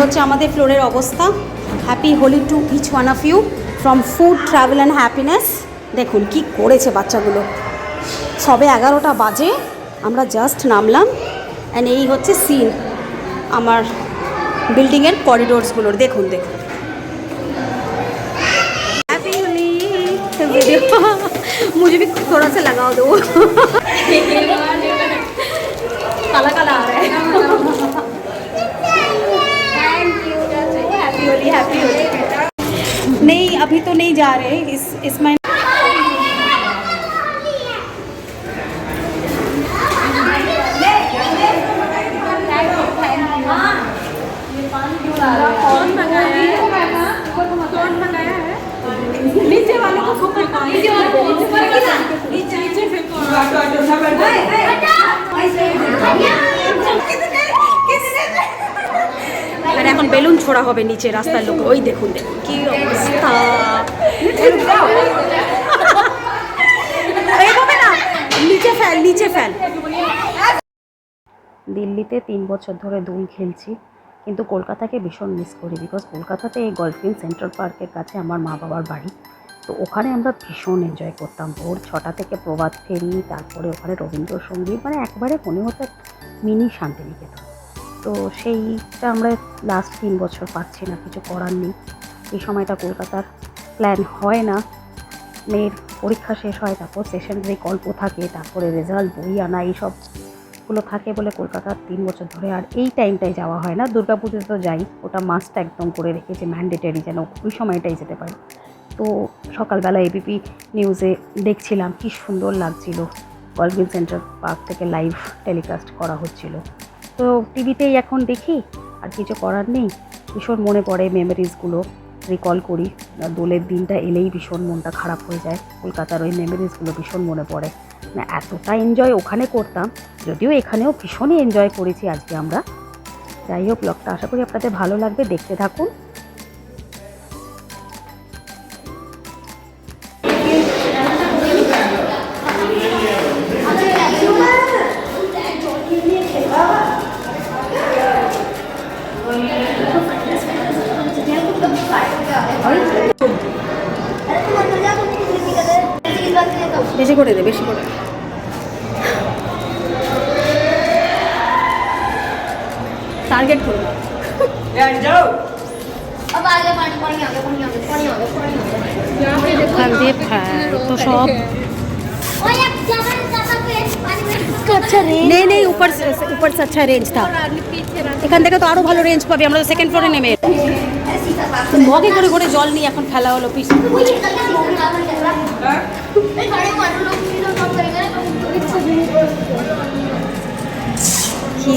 হচ্ছে আমাদের ফ্লোরের অবস্থা happy Holi to each one of you from food travel and happiness দেখুন কি করেছে বাচ্চাগুলো সবে এগারোটা বাজে আমরা জাস্ট নামলাম অ্যান্ড এই হচ্ছে সিন আমার বিল্ডিংয়ের করিডোরসগুলোর দেখুন দেখুন हैप्पी होली वीडियो मुझे भी थोड़ा सा लगाओ दो हैप्पी होली हैप्पी होली नहीं अभी तो नहीं जा रहे इस इस महीने है है नीचे वाले को नीचे এখন বেলুন ছোড়া হবে নিচে রাস্তার লোক। ওই দেখুন কি অবস্থা? নিচে ফেল নিচে ফেল। দিল্লিতে তিন বছর ধরে দোল খেলছি, কিন্তু কলকাতাকে ভীষণ মিস করি বিকজ কলকাতাতে এই গলফিন সেন্ট্রাল পার্কের কাছে আমার মা বাবার বাড়ি। তো ওখানে আমরা ভীষণ এনজয় করতাম। ভোর ছটা থেকে প্রভাত ফেরি, তারপরে ওখানে রবীন্দ্রসঙ্গীত মানে একবারে মনে হতো মিনি শান্তিনিকেতন। তো সেইটা আমরা লাস্ট তিন বছর পাচ্ছি না, কিছু করার নেই। এই সময়টা কলকাতার প্ল্যান হয় না। মেয়ের পরীক্ষা শেষ হয়, তারপর সেশনারি গল্প থাকে, তারপরে রেজাল্ট বই আনা এইসবগুলো থাকে বলে কলকাতার তিন বছর ধরে। আর এই টাইমটায় যাওয়া হয় না। দুর্গাপুজোতে তো যাই, ওটা মাস্ট একদম করে রেখেছে ম্যান্ডেটারি যেন ওই সময়টাই যেতে পারি। তো সকালবেলা এবিপি নিউজে দেখছিলাম, কি সুন্দর লাগছিল। ওয়ার্ল্ড সেন্টার পার্ক থেকে লাইভ টেলিকাস্ট করা হচ্ছিল। তো টিভিতেই এখন দেখি, আর কিছু করার নেই। ভীষণ মনে পড়ে মেমোরিজগুলো রিকল করি দোলের দিনটা এলেই ভীষণ মনটা খারাপ হয়ে যায়। কলকাতার ওই মেমোরিজগুলো ভীষণ মনে পড়ে। না, এতটা এনজয় ওখানে করতাম, যদিও এখানেও ভীষণই এনজয় করেছি আজকে আমরা। যাই হোক, ব্লগটা আশা করি আপনাদের ভালো লাগবে। দেখতে থাকুন। पेड़ पानी में अच्छा रेंज नहीं नहीं ऊपर से ऊपर से अच्छा रेंज था आदमी पीछे रहा এখান থেকে তো আরো ভালো রেঞ্জ পাবি আমরা তো সেকেন্ড ফ্লোরে নেমে মগে করে করে জল নিয়ে এখন ফেলা হলো পিস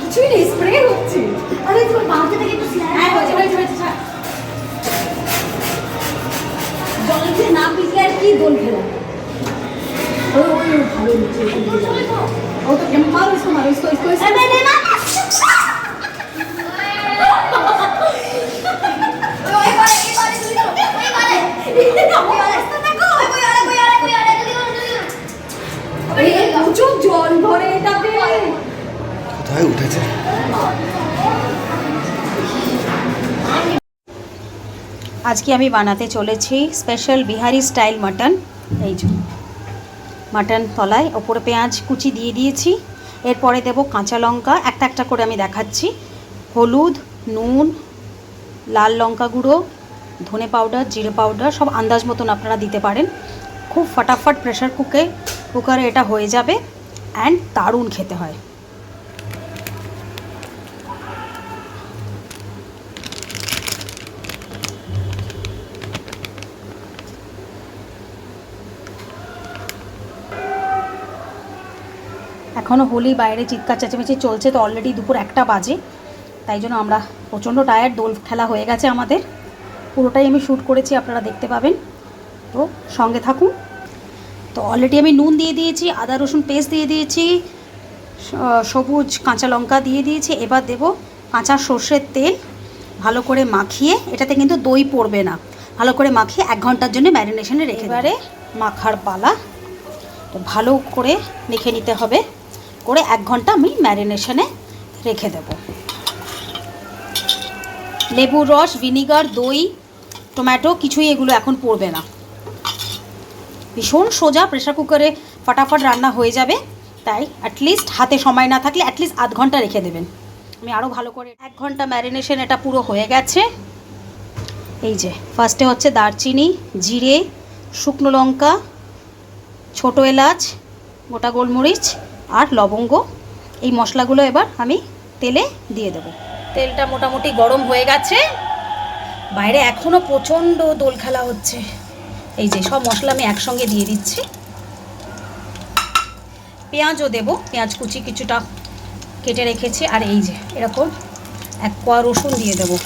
কিছুই স্প্রে হচ্ছে। আরে তোর মাথা থেকে একটু হ্যাঁ হয়েছে? হয়েছে হয়েছে জল দিয়ে না পিছলে আর কি দোল খেলা? ও ভালো হচ্ছে। ও তো কেমন মারো ইসকো মারো ইসকো ইসকো আজকে আমি বানাতে চলেছি স্পেশাল বিহারি স্টাইল মাটন এই মাটন তলায় ওপরে পেঁয়াজ কুচি দিয়ে দিয়েছি। এরপরে দেব কাঁচা লঙ্কা। একটা একটা করে আমি দেখাচ্ছি। হলুদ, নুন, লাল লঙ্কা গুঁড়ো, ধনে পাউডার জিরে পাউডার সব আন্দাজ মতন আপনারা দিতে পারেন। খুব ফটাফট প্রেশার কুকে কুকারে এটা হয়ে যাবে। অ্যান্ড দারুণ খেতে হয়। এখনও হোলি বাইরে চিৎকার চেঁচামেচি চলছে তো অলরেডি দুপুর একটা বাজে। তাই জন্য আমরা প্রচণ্ড টায়ার দোল খেলা হয়ে গেছে আমাদের। পুরোটাই আমি শ্যুট করেছি আপনারা দেখতে পাবেন। তো সঙ্গে থাকুন। তো অলরেডি আমি নুন দিয়ে দিয়েছি আদা রসুন পেস্ট দিয়ে দিয়েছি সবুজ কাঁচা লঙ্কা দিয়ে দিয়েছি। এবার দেব কাঁচা সর্ষের তেল ভালো করে মাখিয়ে এটাতে কিন্তু দই পড়বে না। ভালো করে মাখিয়ে এক ঘণ্টার জন্য ম্যারিনেশনে রেখে এবারে মাখার পালা। তো ভালো করে মেখে নিতে হবে। করে এক ঘণ্টা আমি ম্যারিনেশনে রেখে দেব। লেবুর রস, ভিনিগার, দই, টমেটো, কিছুই এগুলো এখন পড়বে না। ভীষণ সোজা প্রেশার কুকারে ফটাফট রান্না হয়ে যাবে, তাই অ্যাটলিস্ট হাতে সময় না থাকলে অ্যাটলিস্ট আধ ঘণ্টা রেখে দেবেন। আমি আরও ভালো করে এক ঘণ্টা ম্যারিনেশন এটা পুরো হয়ে গেছে। এই যে ফার্স্টে হচ্ছে দারচিনি, জিরে, শুকনো লঙ্কা, ছোটো এলাচ, গোটা গোলমরিচ আর লবঙ্গ। এই মশলাগুলো এবার আমি তেলে দিয়ে দেব। তেলটা মোটামুটি গরম হয়ে গেছে। বাইরে এখনও প্রচণ্ড দোল খেলা হচ্ছে। এই যে সব মশলা আমি একসঙ্গে দিয়ে দিচ্ছি। পেঁয়াজও দেবো, পেঁয়াজ কুচি কিছুটা কেটে রেখেছি। আর এই যে এরকম এক কোয়া রসুন দিয়ে দেবো।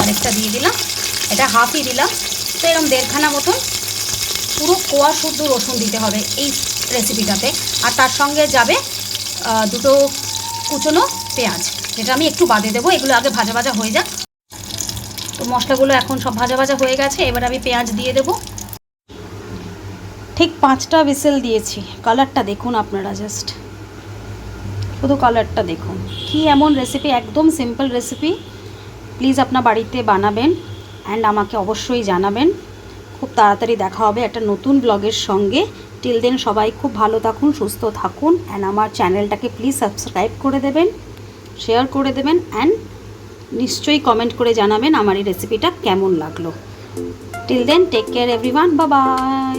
আরেকটা দিয়ে দিলাম, এটা হাফই দিলাম। তো এরকম দেড়খানা মতন পুরো কোয়া শুদ্ধ রসুন দিতে হবে। এই রেসিপিটাতে আর তার সঙ্গে যাবে দুটো কুচনো পেঁয়াজ, যেটা আমি একটু বাদে দেবো। এগুলো আগে ভাজা ভাজা হয়ে যাক। তো মশলাগুলো এখন সব ভাজা ভাজা হয়ে গেছে। এবার আমি পেঁয়াজ দিয়ে দেবো। ঠিক পাঁচটা বিসেল দিয়েছি। কালারটা দেখুন আপনারা জাস্ট। শুধু কালারটা দেখুন। কি এমন রেসিপি একদম সিম্পল রেসিপি প্লিজ আপনার বাড়িতে বানাবেন অ্যান্ড আমাকে অবশ্যই জানাবেন। খুব তাড়াতাড়ি দেখা হবে একটা নতুন ব্লগের সঙ্গে। টিল দেন সবাই খুব ভালো থাকুন, সুস্থ থাকুন অ্যান্ড আমার চ্যানেলটাকে প্লিজ সাবস্ক্রাইব করে দেবেন শেয়ার করে দেবেন অ্যান্ড নিশ্চয়ই কমেন্ট করে জানাবেন আমার এই রেসিপিটা কেমন লাগল। Till then take care everyone বা বাই